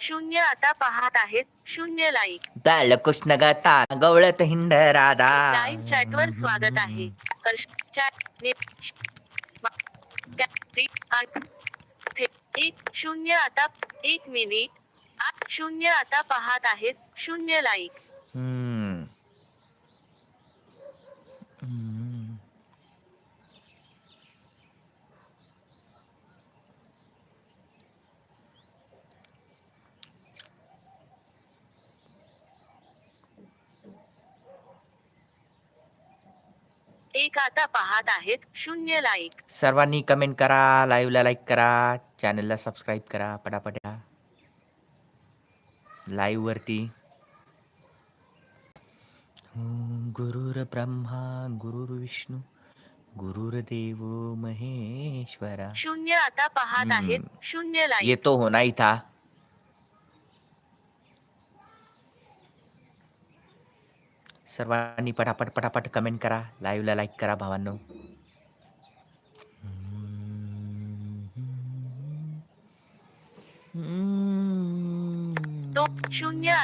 शून्य आता पाहत आहेत. शून्य लाईक बालकृष्ण गता गवळत हिंड राधा. लाईव्ह चॅटवर स्वागत आहे. हर्ष चॅट नि- एक शून्य आता एक मिनिट शून्य आता पाहत आहेत. शून्य लाईक. हम्म. एक आता पाहत आहेत शून्य लाईक सर्वांनी कमेंट करा लाईव्हला लाईक करा चॅनलला सबस्क्राईब करा पटापटा लाईव्ह वरती. गुरुर ब्रह्मा गुरुर विष्णू गुरुर्देव महेश्वरा. शून्य आता पाहत आहेत हम्म. शून्य लाईक येतो हो ना इथा. सर्वांनी पटापट पटापट कमेंट करा. लाईव्हला लाईक करा भावांनो. तो शून्य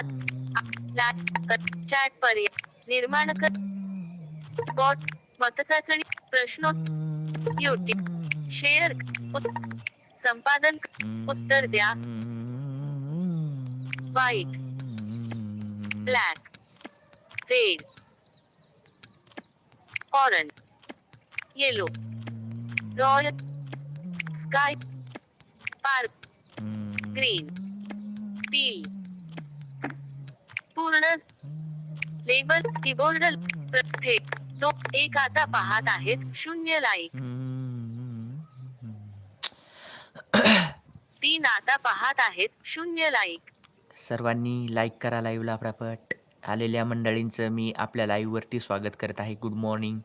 चॅट पर्याय निर्माण कर. बॉट मतचाचणी प्रश्नोत्तर युट्यूब शेअर संपादन उत्तर द्या. White black red orange yellow royal sky park green teal पूर्ण लेबल कीबोर्ड प्रत्येक तो एक आता पाहत आहेत. शून्य लाईक तीन आता पाहत आहेत. शून्य लाईक सर्वांनी लाईक करा लाईव्हला पटापट आलेल्या मंडळींचं मी आपल्या लाईव्हवरती स्वागत करत आहे. गुड मॉर्निंग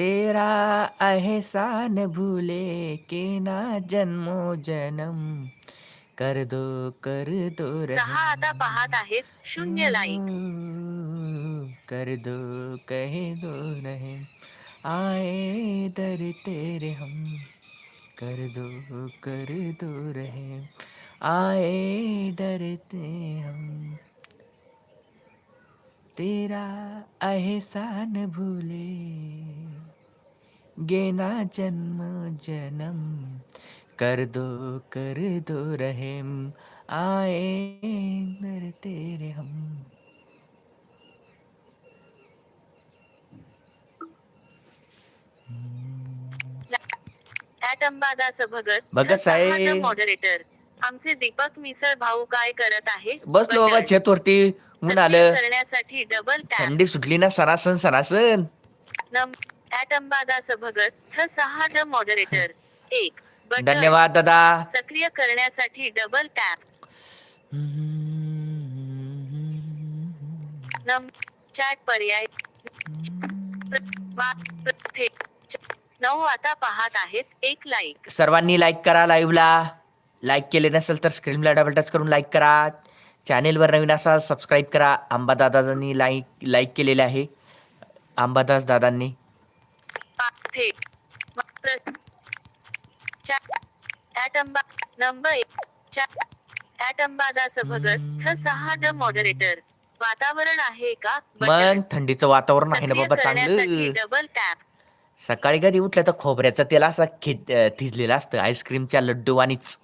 तेरा एहसान भूले के ना जन्मो जन्म। कर दो कर दो सहा आता पाहत आहेत शून्य लाईक। कर दो कहे दो रहे आए दर तेरे हम। कर दो कर दो रहे आए डरते हम। तेरा एहसान भूले गेना जन्म जन्म। कर दो कर दो रहम आए नर तेरे हम। ऍट अंबादास भगत. भगत साहेब. मॉडरेटर आमचे दीपक मिसळ भाऊ काय करत आहे? बसलो बाबा बटन. छतवरती. ऊन सक्रिय आलं. करण्यासाठी डबल टॅप थंडी सुटली ना सणासन सणासन नम ऍट अंबादास भगत थ सहा ड मॉडरेटर एक बटन. धन्यवाद दादा. सक्रिय करण्यासाठी डबल टॅप नम चॅट पर्याय. प्र- वा- प्रथे- च- नऊ आता पाहत आहेत एक लाईक सर्वांनी लाईक करा लाईव्हला लाईक केले नसेल तर स्क्रीनला डबल टच करून लाईक करा. चॅनेलवर नवीन असाल सबस्क्राईब करा. आंबादादांनी लाईक लाईक केलेले आहे. आंबादास दादांनी. नंबर भगत थ सहा ड मॉडरेटर वातावरण आहे का? बटन थंडीचं वातावरण आहे ना बाबा चांगलं. डबल टॅप सकाळी कधी उठलं तर खोबऱ्याचं तेल असा थिजलेलं असतं आईस्क्रीमच्या लड्डू वाणीच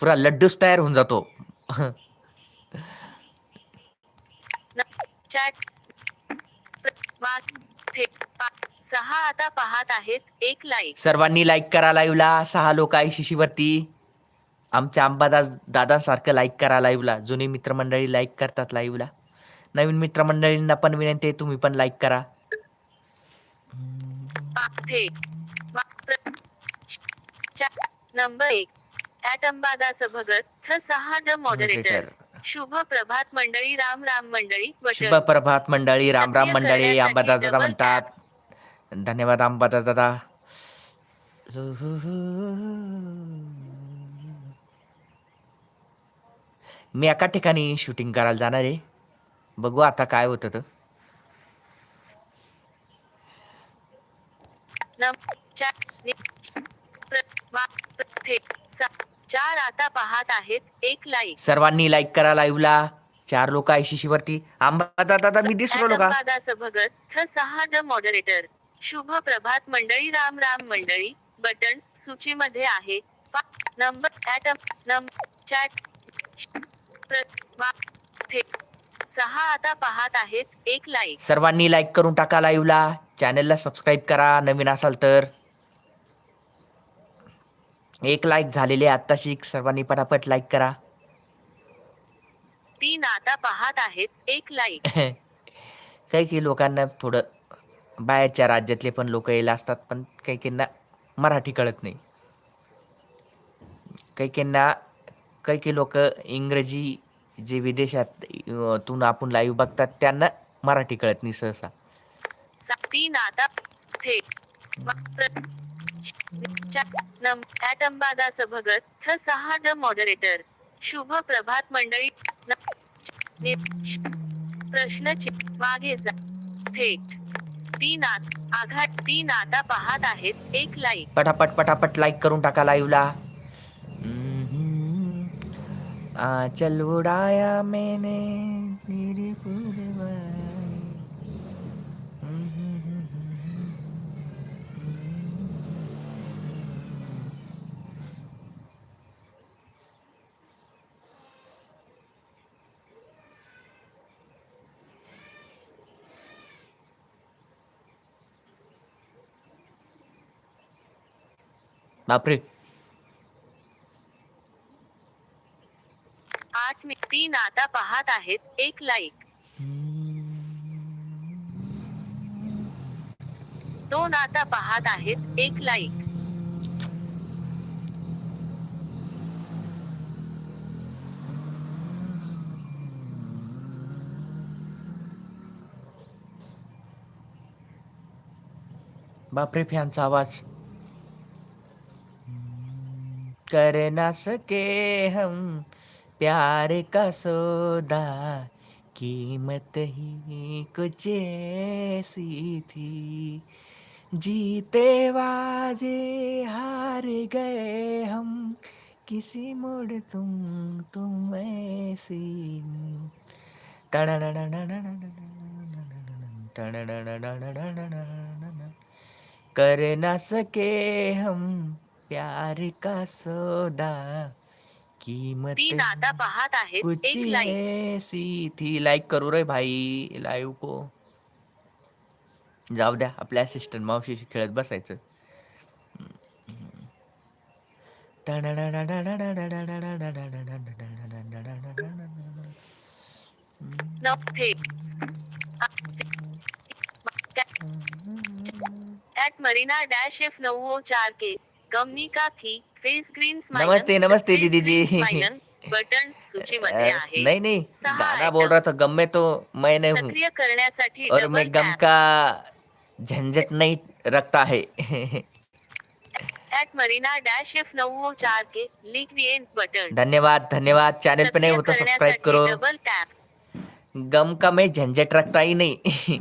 पुरा लड्डूच तयार होऊन जातो. चॅट सहा आता पाहत आहेत एक लाईक सर्वांनी लाईक करा लाईव्हला सहा लोक आहे शिशीवरती. आमच्या अंबादास दादासारखं लाईक करा लाईव्हला जुने मित्रमंडळी लाईक करतात लाईव्हला नवीन मित्रमंडळींना पण विनंती आहे तुम्ही पण लाईक करा. नंबर एक. ऍट अंबादास भगत थ सहा ड मॉडरेटर शुभ प्रभात मंडळी राम राम मंडळी शुभ प्रभात मंडळी राम राम मंडळी अंबादास दादा म्हणतात. धन्यवाद अंबादास दादा. मी एका ठिकाणी शूटिंग करायला जाणार आहे. बघू आता काय होतं तर चार आता पाहत आहेत एक लाईक सर्वांनी लाईक करा लाईव्हला चार लोक आहे शिशीवरती आंबा दादा मी दिसलो का? भगत. सहा ड मॉडरेटर शुभ प्रभात मंडळी राम राम मंडळी. बटन सूचीमध्ये आहे. नंबर ऍट नंबर चॅट सहा आता पाहत आहेत. एक लाईक सर्वांनी लाईक करून टाका लाईव्हला चॅनलला सबस्क्राईब करा. नवीन असाल तर. एक लाईक झालेले आत्ताशी. सर्वांनी पटापट लाईक करा. तीन आता पाहत आहेत. एक लाईक काही काही लोकांना थोडं बाहेरच्या राज्यातले पण लोक यायला असतात पण काही काहींना मराठी कळत नाही. काही काहींना काही काही लोक इंग्रजी जे विदेशात तून आपण लाईव्ह बघतात त्यांना मराठी कळत नाही सहसा. तीन भगत थ सहा द मॉडरेटर शुभ प्रभात मंडळी प्रश्न मागे जा थेट. तीन आघात तीन आता पाहत आहेत एक लाईक पटापट पटापट लाईक करून टाका लाईव्हला. चल उडाया मैंने तेरी फुलवारी. बापरे. आठ मी तीन आता पाहत आहेत एक लाईक दोन आता पाहत आहेत एक लाईक बापरे फॅनचा आवाज. कर ना सके हम, प्यार का सौदा कीमत ही कुछ ऐसी थी। जीते बाजे हार गए हम, किसी मोड़ तुम तुम ऐसी। कर ना सके हम प्यार का सौदा? कीमत तीन आता पाहत आहेत. कुछ एक लाईक ऐसी थी. लाईक करू रे भाई. लाईव्ह को. जाऊ द्या. आपल्या असिस्टंट मावशीशी खेळत बसायचं. न थे ऍट मरीना डॅश एफ नऊ चार के. गमनी का थी। फेस ग्रीन स्माइलन नमस्ते, नमस्ते दीदी जी. बटन सूचीमध्ये आहे। नहीं नहीं गाना बोल रहा था गम में तो मैं नहीं हूँ। सक्रिय करण्यासाठी और मैं गम का झंझट नहीं रखता है। ऍट मरीना डॅश एफ़ नऊ चार के लिंक एंड बटन धन्यवाद धन्यवाद। चैनल पे नहीं हो तो सब्सक्राइब करो। डबल टॅप गम का मैं झंझट रखता ही नहीं।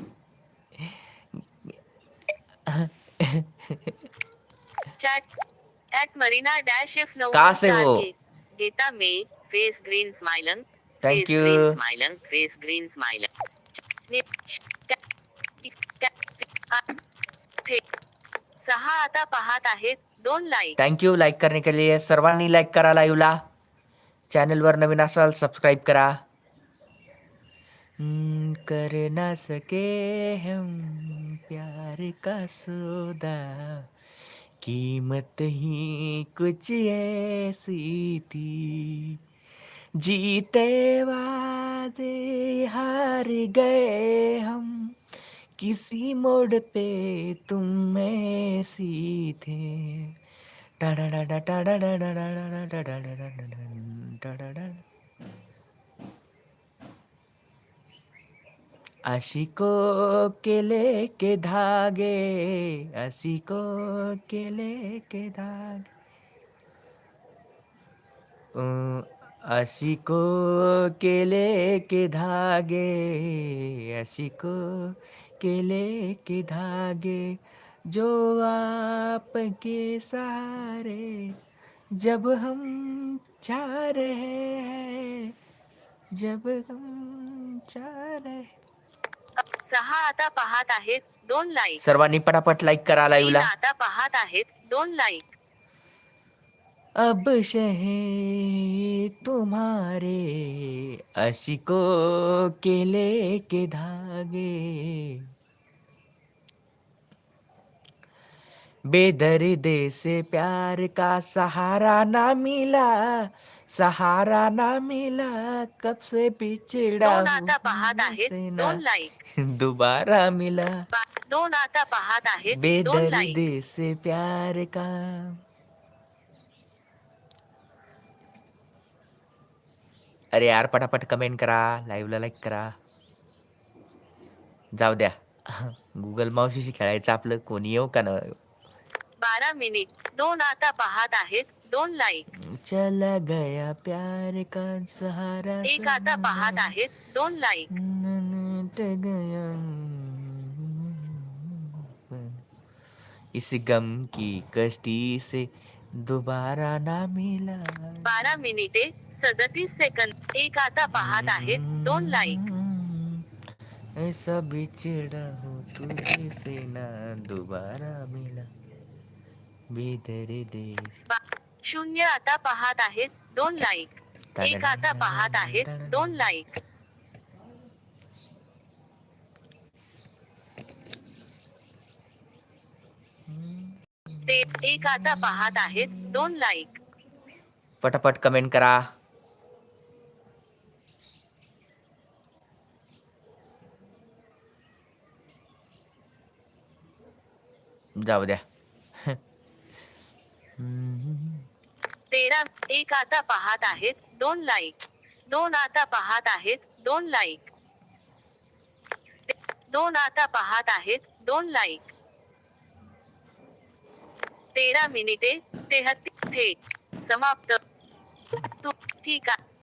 चॅट मरीना डॅश एफ़ नऊ कहाँ से हो? गीता मे फेस ग्रीन स्माइलन Thank you. स्माइलन फेस ग्रीन स्माइलन सहा आता पाहत आहेत दोन लाईक थँक्यू लाईक करने के लिए। सर्वांनी लाईक करा लाईव्हला चॅनलवर नवीन असाल सबस्क्राईब करा. हम्म, कर ना सके हम प्यार का सौदा। कीमत ही कुछ ऐसी थी जीते वादे हार गए हम किसी मोड़ पे तुम ऐसी थे टाडाडाडा, टाडाडाडाडाडा, टाडाडाडाडा, टाडाडा. आशिकों के लेके धागे आशिकों के लेके धागे। आशिकों के लेके धागे आशिकों के धागे, जो आपके सहारे जब हम चाह रहे हैं, जब हम चाह रहे सहा आता पाहत आहेत दोन लाईक सर्वांनी पटापट लाईक करा तीन लाईव्हला. आता पाहत आहेत दोन लाईक अब शहे तुम्हारे अशिकों के लेके धागे। बेदर्दे से प्यार का सहारा ना मिला सहारा ना मिला कब से बिछड़ा दोन आता हूँ पाहत आहेत ना। दोन लाईक। दोबारा मिला। बा- दोन आता पाहत आहेत दोन लाईक। बेदर्दे से प्यार का। अरे यार पटापट कमेंट करा लाईव्हला लाईक करा. जाऊ द्या. गुगल मावशीशी खेळायचं आपलं कोणी येऊ का न? बारा मिनिट दोन आता पाहत आहेत दोन लाईक चला गया प्यार का सहारा एक आता पाहत आहेत. दोन लाईक नट गया इस गम की कश्ती से दोबारा ना मिला। बारा मिनिटे सदतीस सेकंद एक आता पाहत आहेत. दोन लाईक ऐसा बिछड़ा हो तुझे से ना दोबारा मिला। बेदर दे बा- शून्य आता पाहत आहेत दोन लाईक एक आता पाहत आहेत दोन लाईक ते एक आता पाहत आहेत दोन लाईक पटापट कमेंट करा. जाऊ द्या. तेरा एक आता पाहत आहेत दोन लाईक दोन आता पाहत आहेत दोन लाईक दोन आता पाहत आहेत दोन लाईक तेरा मिनिटे तेहत्तीस थेट समाप्त. तू ठीक आहे